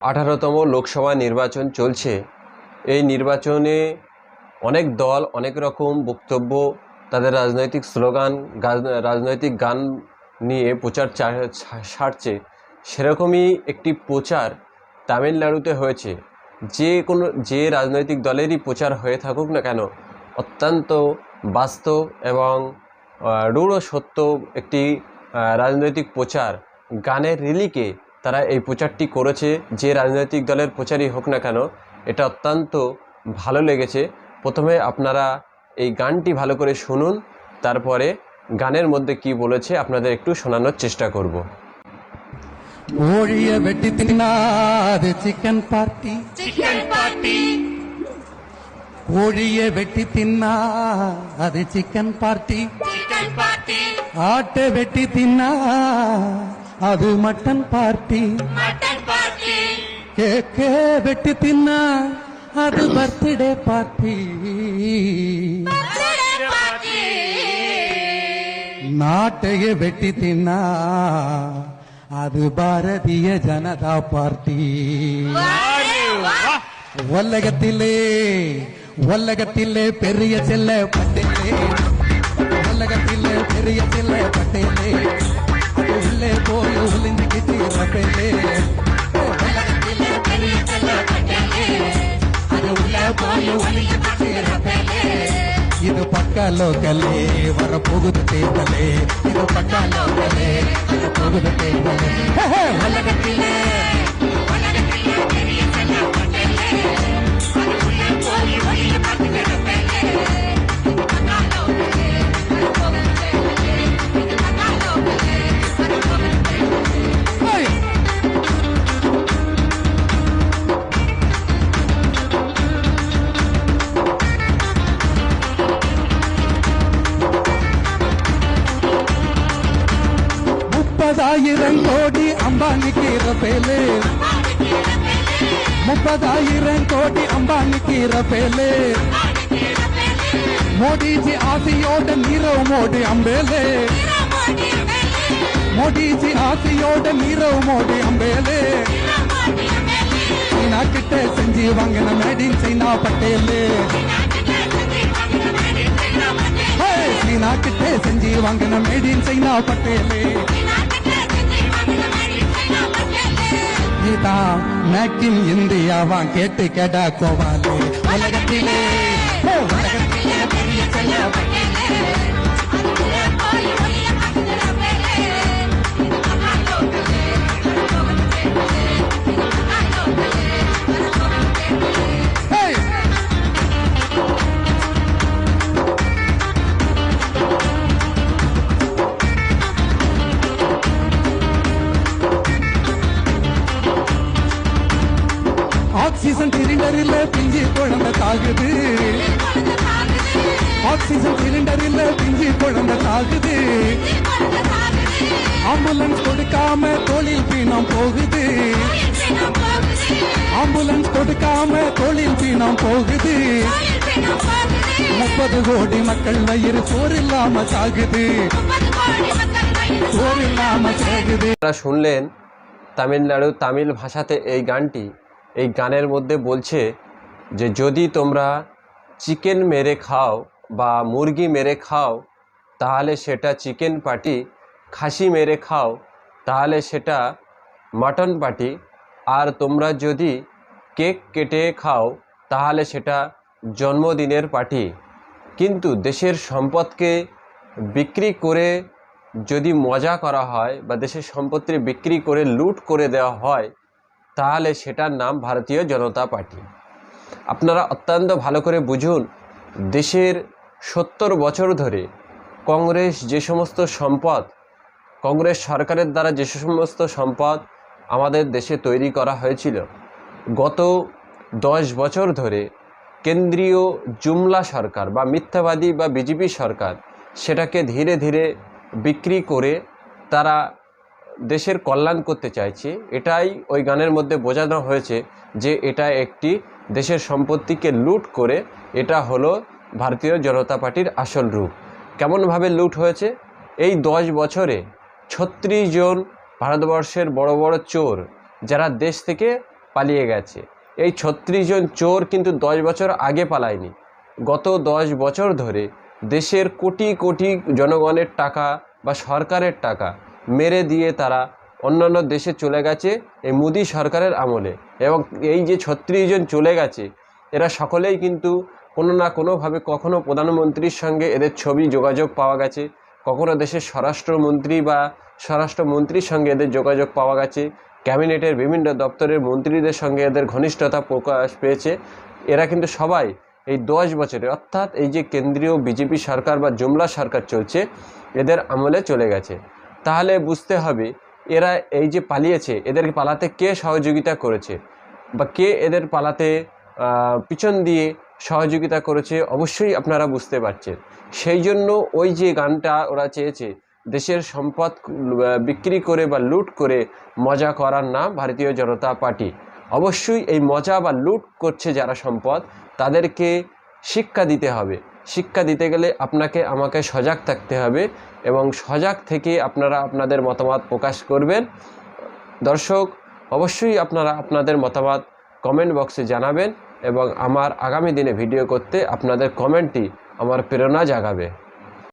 আঠারোতম লোকসভা নির্বাচন চলছে। এই নির্বাচনে অনেক দল, অনেক রকম বক্তব্য, তাদের রাজনৈতিক স্লোগান রাজনৈতিক গান নিয়ে প্রচার সারছে। সেরকমই একটি প্রচার তামিলনাড়ুতে হয়েছে। যে কোনো, যে রাজনৈতিক দলেরই প্রচার হয়ে থাকুক না কেন, অত্যন্ত বাস্তব এবং রূঢ় সত্য একটি রাজনৈতিক প্রচার গানের রিলিকে তারা এই প্রচারটি করেছে যে রাজনৈতিক দলের প্রচারই হোক না কেন এটা অত্যন্ত ভালো লেগেছে প্রথমে আপনারা এই গানটি ভালো করে শুনুন তারপরে গানের মধ্যে কি বলেছে আপনাদের একটু শোনানোর চেষ্টা করব கோழிய வெட்டி தின்னாது சிக்கன் பார்ட்டி சிக்கன் பார்ட்டி கோழிய வெட்டி தின்னா அது சிக்கன் பார்ட்டி சிக்கன் பார்ட்டி ஆட்டை வெட்டி தின்னா அது மட்டன் பார்ட்டி. கேக்கே வெட்டி தின்னா அது பர்த்டே பார்ட்டி. நாட்டைய வெட்டி தின்னா அது பாரதிய ஜனதா பார்ட்டி. உலகத்திலே உலகத்திலே பெரிய செல்ல பட்டேலே. உலகத்திலே பெரிய செல்ல பட்டேலே. ஒளிஞ்சுக்கிட்டு பெரிய செல்ல பட்டேலே அது உள்ளே போய் ஒளிஞ்சுக்கிட்டு இது பக்கா லோக்கலே வர போகுது தேர்தலே. இது பக்கா லோக்கலே வர போகுது தேர்தலே உலகத்திலே. முப்பதாயிரம் கோடி அம்பானிக்கு ரபேலு முப்பதாயிரம் கோடி அம்பானிக்கு ரபேலு மோடிஜி ஆசையோட நீரவ் மோடி அம்பேலே. மோடிஜி ஆசையோட நீரவ் மோடி அம்பேலே. சீனா கிட்ட செஞ்சு வாங்கின மேடின் சீனா பட்டேலு. சீனா கிட்ட செஞ்சு வாங்கின மேடின் சைனா பட்டேலே. மொழிதான் மேக்கின் இந்தியாவான் கேட்டு கேடா கோவாலே. உலகத்திலே உலகத்திலே பெரிய செல்ல ஆக்சிஜன் சிலிண்டரில் பிஞ்சி குழந்தை தாகுது ஆக்சிஜன் சிலிண்டரில் பிஞ்சி குழந்தை தாகுது ஆம்புலன்ஸ் கொடுக்காம தொழில் பீனம் போகுது ஆம்புலன்ஸ் கொடுக்காம தொழில் பீனம் போகுது முப்பது கோடி மக்கள் வயிறு சோறு இல்லாம சாகுது சோறு இல்லாம சாகுது আপনারা শুনলেন তামিলনাড়ু তামিল ভাষাতে এই গানটি এই গানের মধ্যে বলছে যে যদি তোমরা চিকেন মেরে খাও বা মুরগি মেরে খাও, তাহলে সেটা চিকেন পার্টি খাসি মেরে খাও, তাহলে সেটা মাটন পার্টি আর তোমরা যদি কেক কেটে খাও, তাহলে সেটা জন্মদিনের পার্টি কিন্তু দেশের সম্পদকে বিক্রি করে যদি মজা করা হয় বা দেশের সম্পত্তি বিক্রি করে লুট করে দেওয়া হয় তাহলে সেটার নাম ভারতীয় জনতা পার্টি। আপনারা অত্যন্ত ভালো করে বুঝুন, দেশের সত্তর বছর ধরে কংগ্রেস যে সমস্ত সম্পদ, কংগ্রেস সরকারের দ্বারা যে সমস্ত সম্পদ আমাদের দেশে তৈরি করা হয়েছিল, গত দশ বছর ধরে কেন্দ্রীয় জুমলা সরকার বা মিথ্যাবাদী বা বিজেপি সরকার সেটাকে ধীরে ধীরে বিক্রি করে তারা দেশের কল্যাণ করতে চাইছে, এটাই ওই গানের মধ্যে বোঝানো হয়েছে যে এটা একটি দেশের সম্পত্তিকে লুট করে এটা হলো ভারতীয় জনতা পার্টির আসল রূপ। কেমনভাবে লুট হয়েছে? এই দশ বছরে ছত্রিশ জন ভারতবর্ষের বড় বড় চোর যারা দেশ থেকে পালিয়ে গেছে। এই ছত্রিশ জন চোর কিন্তু দশ বছর আগে পালায়নি। গত দশ বছর ধরে দেশের কোটি কোটি জনগণের টাকা বা সরকারের টাকা মেরে দিয়ে তারা অন্যান্য দেশে চলে গেছে এই মোদী সরকারের আমলে। এবং এই যে ছত্রিশ জন চলে গেছে, এরা সকলেই কিন্তু কোনো না কোনোভাবে কখনো প্রধানমন্ত্রীর সঙ্গে এদের ছবি যোগাযোগ পাওয়া গেছে, কখনো দেশের স্বরাষ্ট্রমন্ত্রী বা স্বরাষ্ট্রমন্ত্রীর সঙ্গে এদের যোগাযোগ পাওয়া গেছে, ক্যাবিনেটের বিভিন্ন দপ্তরের মন্ত্রীদের সঙ্গে এদের ঘনিষ্ঠতা প্রকাশ পেয়েছে। এরা কিন্তু সবাই এই দশ বছরে, অর্থাৎ এই যে কেন্দ্রীয় বিজেপি সরকার বা জুমলা সরকার চলছে, এদের আমলে চলে গেছে। তাহলে বুঝতে হবে এরা এই যে পালিয়েছে, এদেরকে পালাতে কে সহযোগিতা করেছে? বা কে এদের পালাতে পিছন দিয়ে সহযোগিতা করেছে, অবশ্যই আপনারা বুঝতে পারছেন। সেই জন্য ওই যে গানটা ওরা চেয়েছে, দেশের সম্পদ বিক্রি করে বা লুট করে মজা করার নাম ভারতীয় জনতা পার্টি। অবশ্যই এই মজা বা লুট করছে যারা সম্পদ, তাদেরকে শিক্ষা দিতে হবে। শিক্ষা দিতে গেলে আপনাকে, আমাকে সজাগ থাকতে হবে এবং সজাগ থেকে আপনারা আপনাদের মতামত প্রকাশ করবেন। দর্শক, অবশ্যই আপনারা আপনাদের মতামত কমেন্ট বক্সে জানাবেন এবং আমার আগামী দিনে ভিডিও করতে আপনাদের কমেন্টটি আমার প্রেরণা জাগাবে।